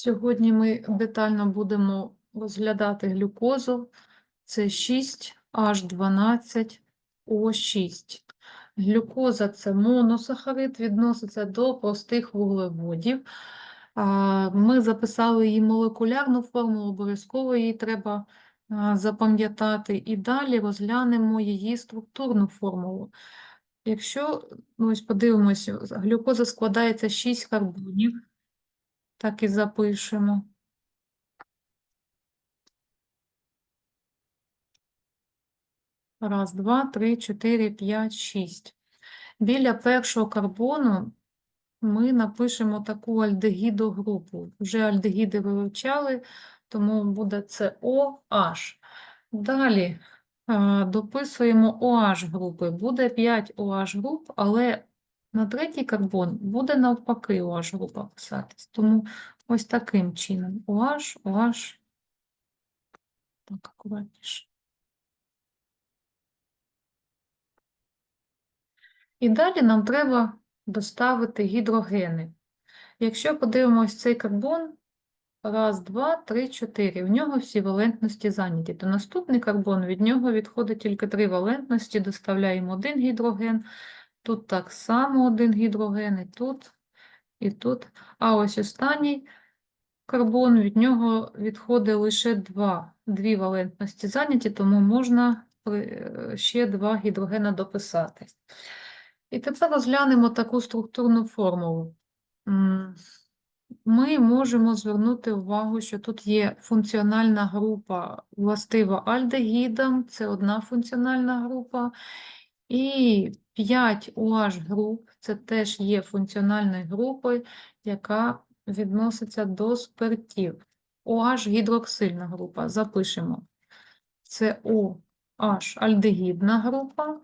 Сьогодні ми детально будемо розглядати глюкозу. Це 6H12O6. Глюкоза це моносахарид, відноситься до простих вуглеводів. Ми записали її молекулярну формулу, обов'язково її треба запам'ятати. І далі розглянемо її структурну формулу. Якщо ну, ось подивимося, глюкоза складається з 6 карбонів. Так і запишемо. Раз, два, три, чотири, п'ять, шість. Біля першого карбону ми напишемо таку альдегідогрупу. Вже альдегіди вивчали, тому буде це OH. Далі дописуємо OH групи. Буде 5 OH груп, але на третій карбон буде навпаки OH група писатись. Тому ось таким чином. OH, OH. Так, акуратніше. І далі нам треба доставити гідрогени. Якщо подивимось цей карбон, раз, два, три, чотири, в нього всі валентності зайняті, то наступний карбон, від нього відходить тільки три валентності, доставляємо один гідроген, тут так само один гідроген, і тут, і тут. А ось останній карбон, від нього відходить лише два, дві валентності зайняті, тому можна ще два гідрогена дописати. І тепер розглянемо таку структурну формулу. Ми можемо звернути увагу, що тут є функціональна група властива альдегідам, це одна функціональна група, і 5 OH груп, це теж є функціональною групою, яка відноситься до спиртів. OH гідроксильна група, запишемо. Це OH альдегідна група.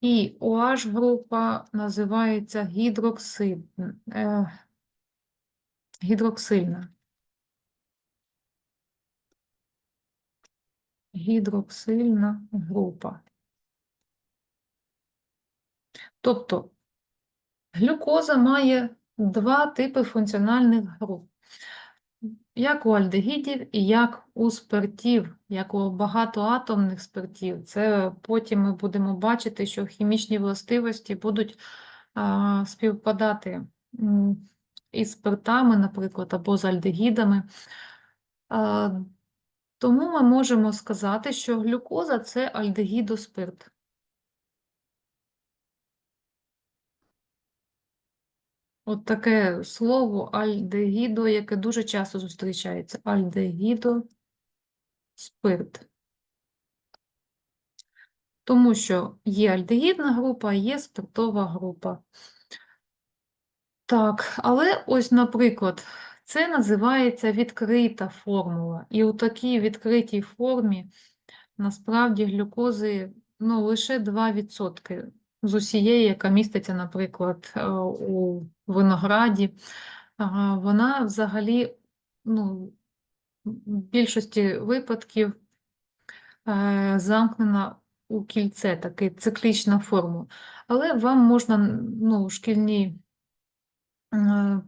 І OH група називається гідроксид, е, гідроксильна. Гідроксильна група. Тобто глюкоза має два типи функціональних груп. Як у альдегідів і як у спиртів, як у багатоатомних спиртів. Це потім ми будемо бачити, що хімічні властивості будуть а, співпадати із спиртами, наприклад, або з альдегідами. Тому ми можемо сказати, що глюкоза це альдегідоспирт. От таке слово альдегідо, яке дуже часто зустрічається. Альдегідо спирт. Тому що є альдегідна група, є спиртова група. Так, але ось, наприклад, це називається відкрита формула. І у такій відкритій формі насправді глюкози ну, лише 2% з усієї, яка міститься, наприклад, е, у винограді. Вона взагалі ну, в більшості випадків е, замкнена у кільце, таке циклічна форма. Але вам можна ну, е,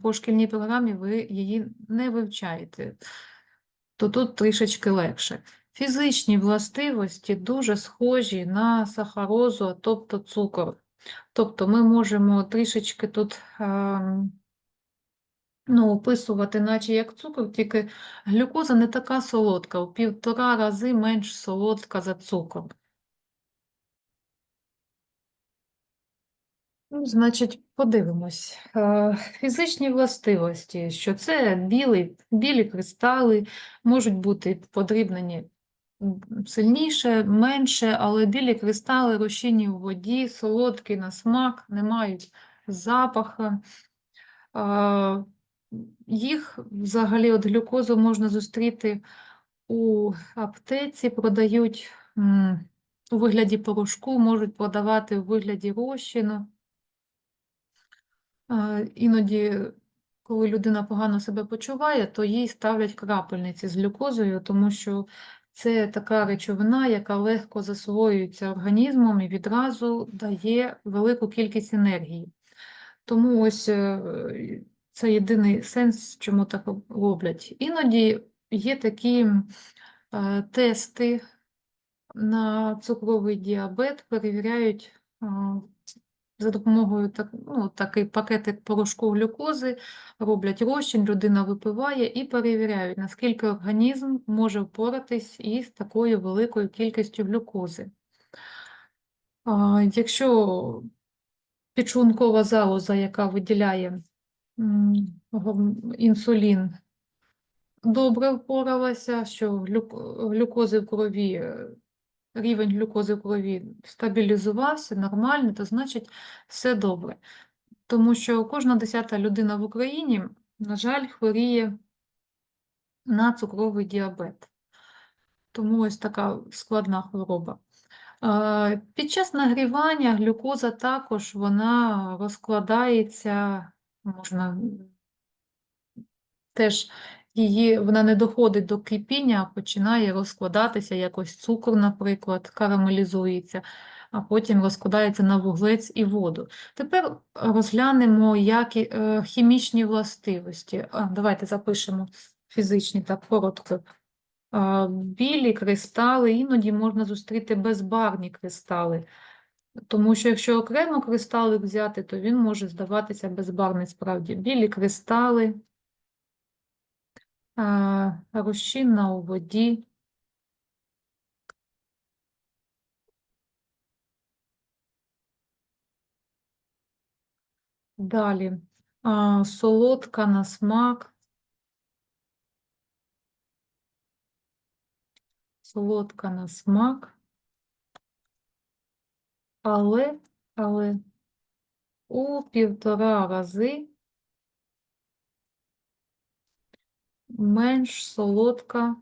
по шкільній програмі ви її не вивчаєте, то тут трішечки легше. Фізичні властивості дуже схожі на сахарозу, тобто цукор. Тобто ми можемо трішечки тут ем, ну, описувати, наче як цукор, тільки глюкоза не така солодка, у півтора рази менш солодка за цукор. Значить, подивимось. Е, Фізичні властивості, що це білий, білі кристали, можуть бути подрібнені сильніше, менше, але білі кристали розчинні у воді, солодкі на смак, не мають запаху. Е, Їх взагалі от глюкозу можна зустріти у аптеці, продають у вигляді порошку, можуть продавати у вигляді розчину. Іноді, коли людина погано себе почуває, то їй ставлять крапельниці з глюкозою, тому що це така речовина, яка легко засвоюється організмом і відразу дає велику кількість енергії. Тому ось е, це єдиний сенс, чому так роблять. Іноді є такі е, тести на цукровий діабет, перевіряють за допомогою так, ну, такий пакетик порошку глюкози, роблять розчин, людина випиває і перевіряють, наскільки організм може впоратись із такою великою кількістю глюкози. Якщо підшлункова залоза, яка виділяє інсулін, добре впоралася, що глюк- глюкози в крові, е, рівень глюкози в крові стабілізувався нормально, то значить все добре. Тому що кожна десята людина в Україні, на жаль, хворіє на цукровий діабет. Тому ось така складна хвороба. Під час нагрівання глюкоза також вона розкладається, можна теж її, вона не доходить до кипіння, а починає розкладатися якось цукор, наприклад, карамелізується, а потім розкладається на вуглець і воду. Тепер розглянемо які, е, хімічні властивості. А, давайте запишемо фізичні так коротко. Білі кристали, іноді можна зустріти безбарвні кристали. Тому що якщо окремо кристалик взяти, то він може здаватися безбарвний справді. Білі кристали, розчинна у воді, далі. А, солодка на смак, солодка на смак, але, але у півтора рази менш солодка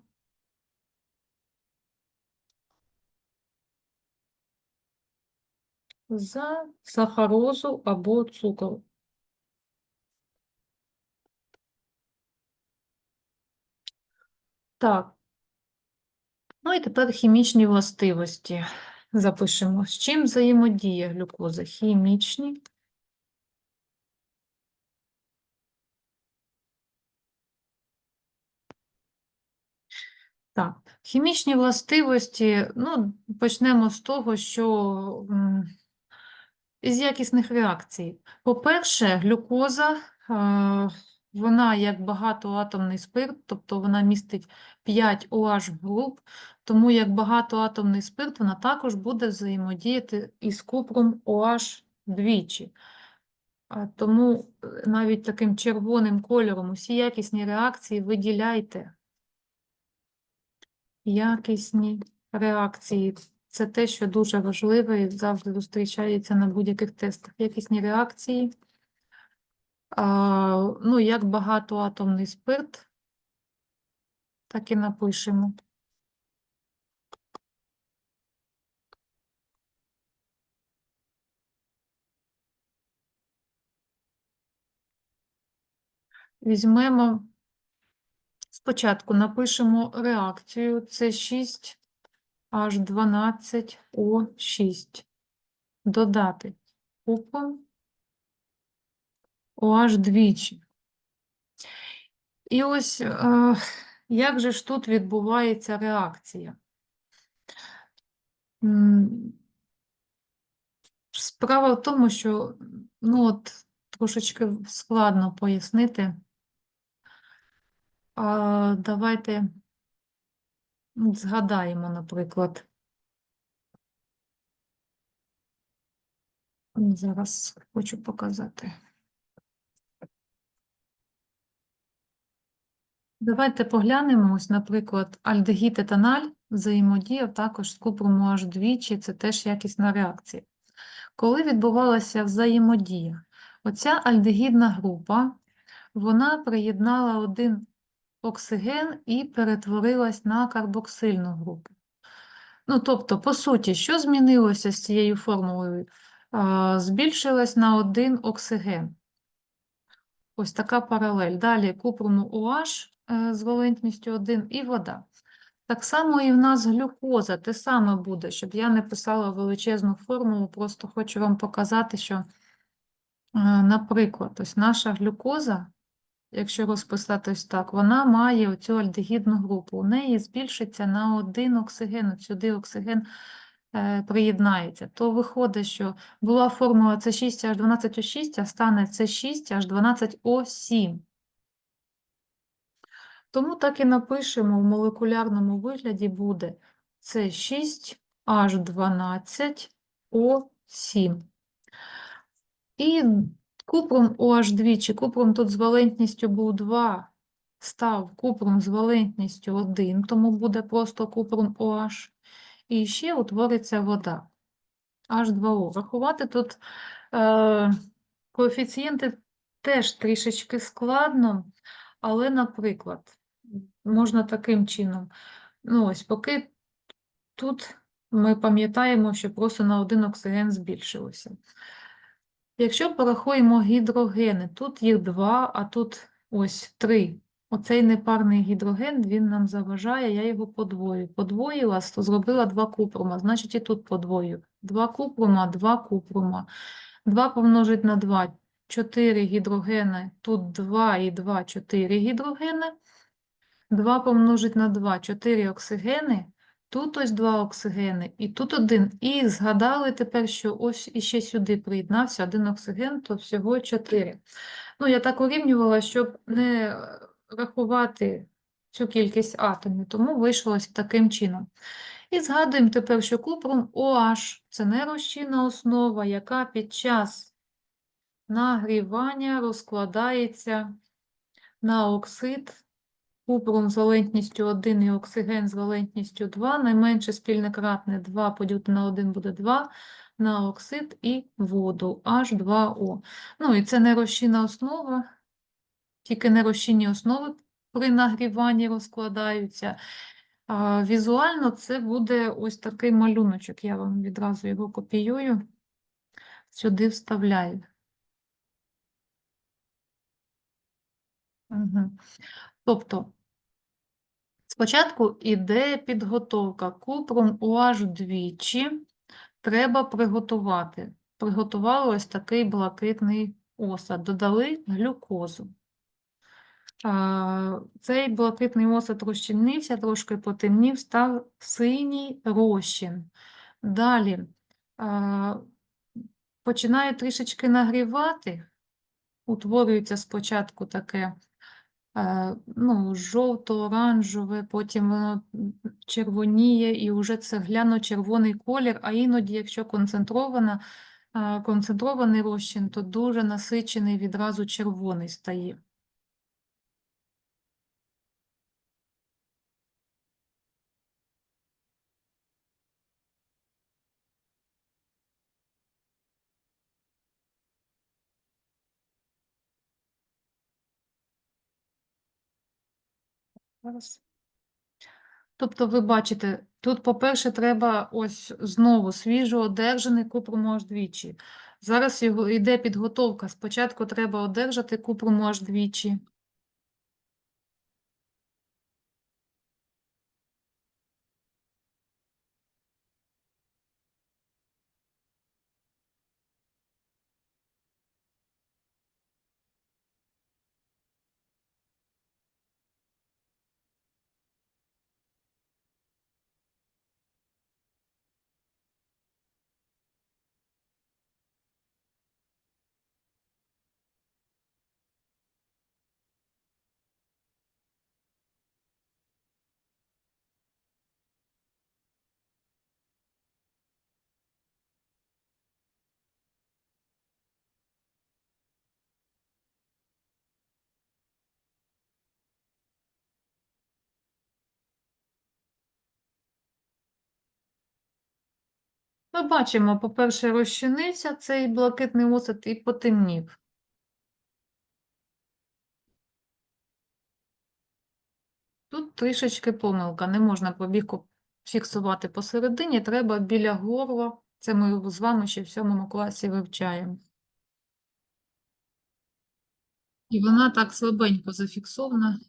за сахарозу або цукор. Так. Ну і тепер хімічні властивості. Запишемо. З чим взаємодіє глюкоза? Хімічні. Так, хімічні властивості, ну, почнемо з того, що із якісних реакцій. По-перше, глюкоза, е, вона як багатоатомний спирт, тобто вона містить 5 OH груп, тому як багатоатомний спирт вона також буде взаємодіяти із купром OH двічі. Тому е, навіть таким червоним кольором усі якісні реакції виділяйте. Якісні реакції. Це те, що дуже важливе і завжди зустрічається на будь-яких тестах. Якісні реакції. А, ну, як багатоатомний спирт, так і напишемо. Візьмемо, спочатку напишемо реакцію. Це 6 H12O6. Додати купон OH двічі. І ось е, як же ж тут відбувається реакція? Справа в тому, що ну от трошечки складно пояснити. А, давайте згадаємо, наприклад. Зараз хочу показати. Давайте поглянемо, ось, наприклад, альдегід етаналь взаємодіяв також з купром аж двічі, це теж якісна реакція. Коли відбувалася взаємодія, оця альдегідна група, вона приєднала один оксиген і перетворилась на карбоксильну групу. Ну, тобто, по суті, що змінилося з цією формулою? Збільшилась на один оксиген. Ось така паралель. Далі купрому OH е, з валентністю 1 і вода. Так само і в нас глюкоза, те саме буде, щоб я не писала величезну формулу, просто хочу вам показати, що, е, наприклад, ось наша глюкоза, якщо розписати ось так, вона має оцю альдегідну групу. У неї збільшиться на один оксиген, сюди оксиген е, приєднається. То виходить, що була формула С6 H12O6, а стане С6 H12O7. Тому так і напишемо в молекулярному вигляді буде С6 H12O7. І купром OH двічі. Купром тут з валентністю був 2, став купром з валентністю 1, тому буде просто купром OH. І ще утвориться вода. H2O. Рахувати тут е, коефіцієнти теж трішечки складно, але, наприклад, можна таким чином. Ну, ось, поки тут ми пам'ятаємо, що просто на один оксиген збільшилося. Якщо порахуємо гідрогени, тут їх два, а тут ось три. Оцей непарний гідроген, він нам заважає, я його подвою. Подвоїла, зробила два купрума, значить і тут подвою. Два купрума, два купрума. 2 помножить на 2, 4 гідрогени, тут 2 і 2, 4 гідрогени. 2 помножить на 2, 4 оксигени, тут ось 2 оксигени, і тут один. І згадали тепер, що ось іще сюди приєднався один оксиген, то всього 4. Ну, я так урівнювала, щоб не е, рахувати цю кількість атомів, тому вийшло ось таким чином. І згадуємо тепер, що купрум OH – це нерозчинна основа, яка під час нагрівання розкладається на оксид Купрум з валентністю 1 і оксиген з валентністю 2. Найменше спільне кратне 2 поділити на 1 буде 2 на оксид і воду H2O. Ну і це нерозчинна основа, тільки нерозчинні основи при нагріванні розкладаються. Візуально це буде ось такий малюночок. Я вам відразу його копіюю, сюди вставляю. Тобто, спочатку іде підготовка. Купрум OH двічі треба приготувати. Приготували ось такий блакитний осад, додали глюкозу. Цей блакитний осад розчинився, трошки потемнів, став синій розчин. Далі а, починає трішечки нагрівати, утворюється спочатку таке ну, жовто-оранжеве, потім воно червоніє і вже це гляно-червоний колір, а іноді, якщо концентрована, е, концентрований розчин, то дуже насичений відразу червоний стає. Зараз. Тобто, ви бачите, тут, по-перше, треба ось знову свіжо одержаний купрум аж двічі. Зараз його йде підготовка. Спочатку треба одержати купрум аж двічі. Ми бачимо, по-перше, розчинився цей блакитний осад і потемнів. Тут трішечки помилка, не можна побіку фіксувати посередині, треба біля горла. Це ми з вами ще в сьомому класі вивчаємо. І вона так слабенько зафіксована.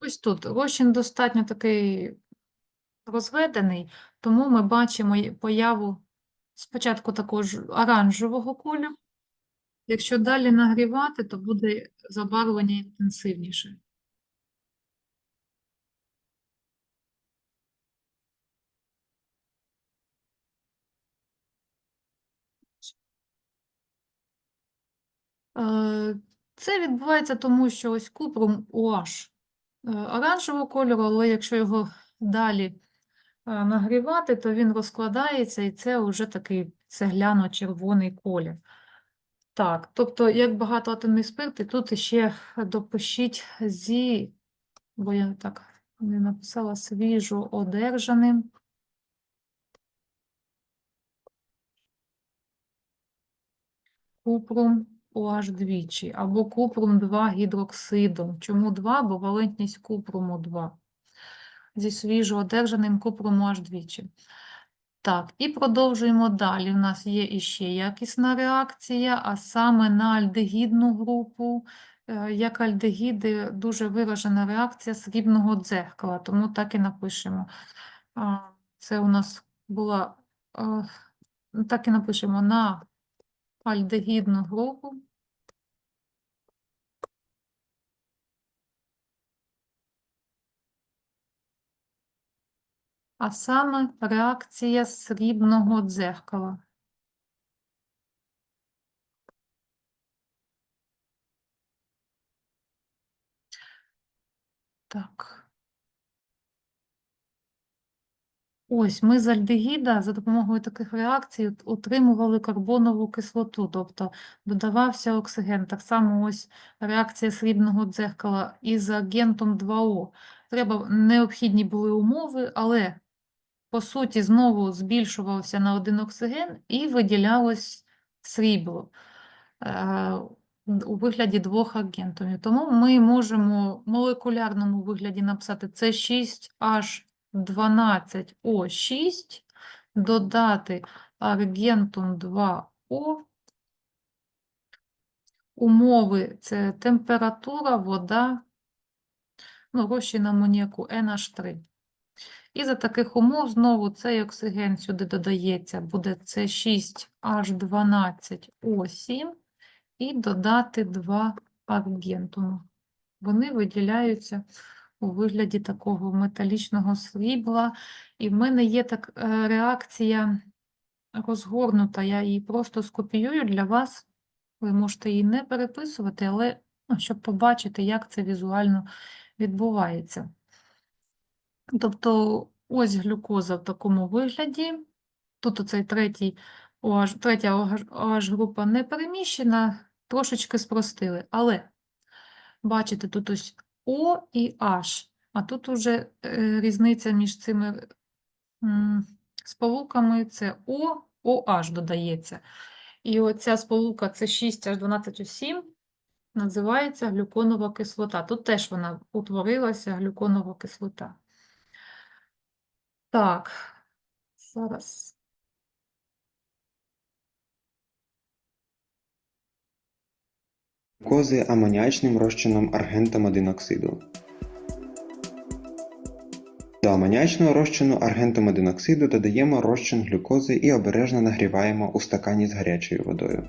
Ось тут розчин достатньо такий розведений, тому ми бачимо появу спочатку такого ж оранжевого кольору. Якщо далі нагрівати, то буде забарвлення інтенсивніше. Е, Це відбувається тому, що ось купрум OH оранжевого кольору, але якщо його далі е, нагрівати, то він розкладається, і це вже такий цегляно-червоний колір. Так, тобто, як багатоатомний спирт, і тут ще допишіть зі, бо я так не написала, свіжо одержаним. Купрум OH двічі, або купрум 2 гідроксидом. Чому 2? Бо валентність купруму 2. Зі свіжо одержаним купрум OH двічі. Так, і продовжуємо далі. У нас є іще якісна реакція, а саме на альдегідну групу. Е, Як альдегіди, дуже виражена реакція срібного дзеркала, тому так і напишемо. Це у нас була, е, так і напишемо на альдегідну групу. А саме реакція срібного дзеркала. Так. Ось ми з альдегіда за допомогою таких реакцій отримували карбонову кислоту, тобто додавався оксиген. Так само ось реакція срібного дзеркала із агентом 2О. Треба необхідні були умови, але по суті знову збільшувався на один оксиген і виділялось срібло е, у вигляді двох агентів. Тому ми можемо в молекулярному вигляді написати С6H12O6, додати аргентум 2О. Умови – це температура, вода, ну, розчин амоніаку NH3. І за таких умов знову цей оксиген сюди додається, буде С6H12O7 і додати два аргентуму. Вони виділяються у вигляді такого металічного срібла. І в мене є так е, реакція розгорнута, я її просто скопіюю для вас. Ви можете її не переписувати, але ну, щоб побачити, як це візуально відбувається. Тобто ось глюкоза в такому вигляді. Тут оцей третій OH, третя OH група не переміщена, трошечки спростили. Але бачите, тут ось О і H, а тут уже е, різниця між цими сполуками це О, OH додається. І оця сполука це 6H12O7 називається глюконова кислота. Тут теж вона утворилася глюконова кислота. Так, зараз. Глюкози амоніачним розчином аргентом 1. До амоніачного розчину аргентом 1 додаємо розчин глюкози і обережно нагріваємо у стакані з гарячою водою.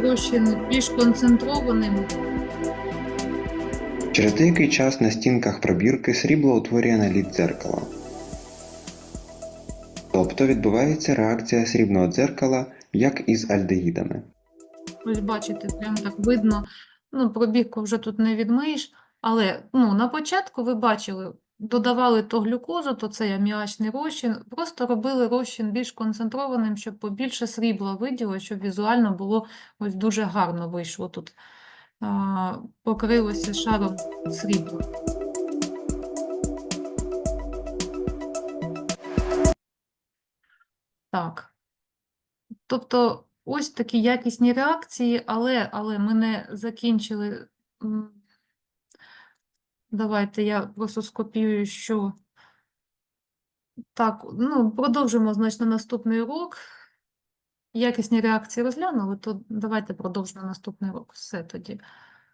Розчин більш концентрованим. Через деякий час на стінках пробірки срібло утворює наліт дзеркала. Тобто відбувається реакція срібного дзеркала, як із альдегідами. Ось бачите, прям так видно. Ну, пробірку вже тут не відмиєш, але ну, на початку ви бачили, додавали то глюкозу, то цей аміачний розчин, просто робили розчин більш концентрованим, щоб побільше срібла виділо, щоб візуально було ось дуже гарно вийшло тут. А, покрилося шаром срібла. Так. Тобто ось такі якісні реакції, але, але ми не закінчили. Давайте я просто скопіюю, що так, ну, продовжимо, значить, на наступний урок. Якісні реакції розглянули, то давайте продовжимо наступний урок. Все тоді.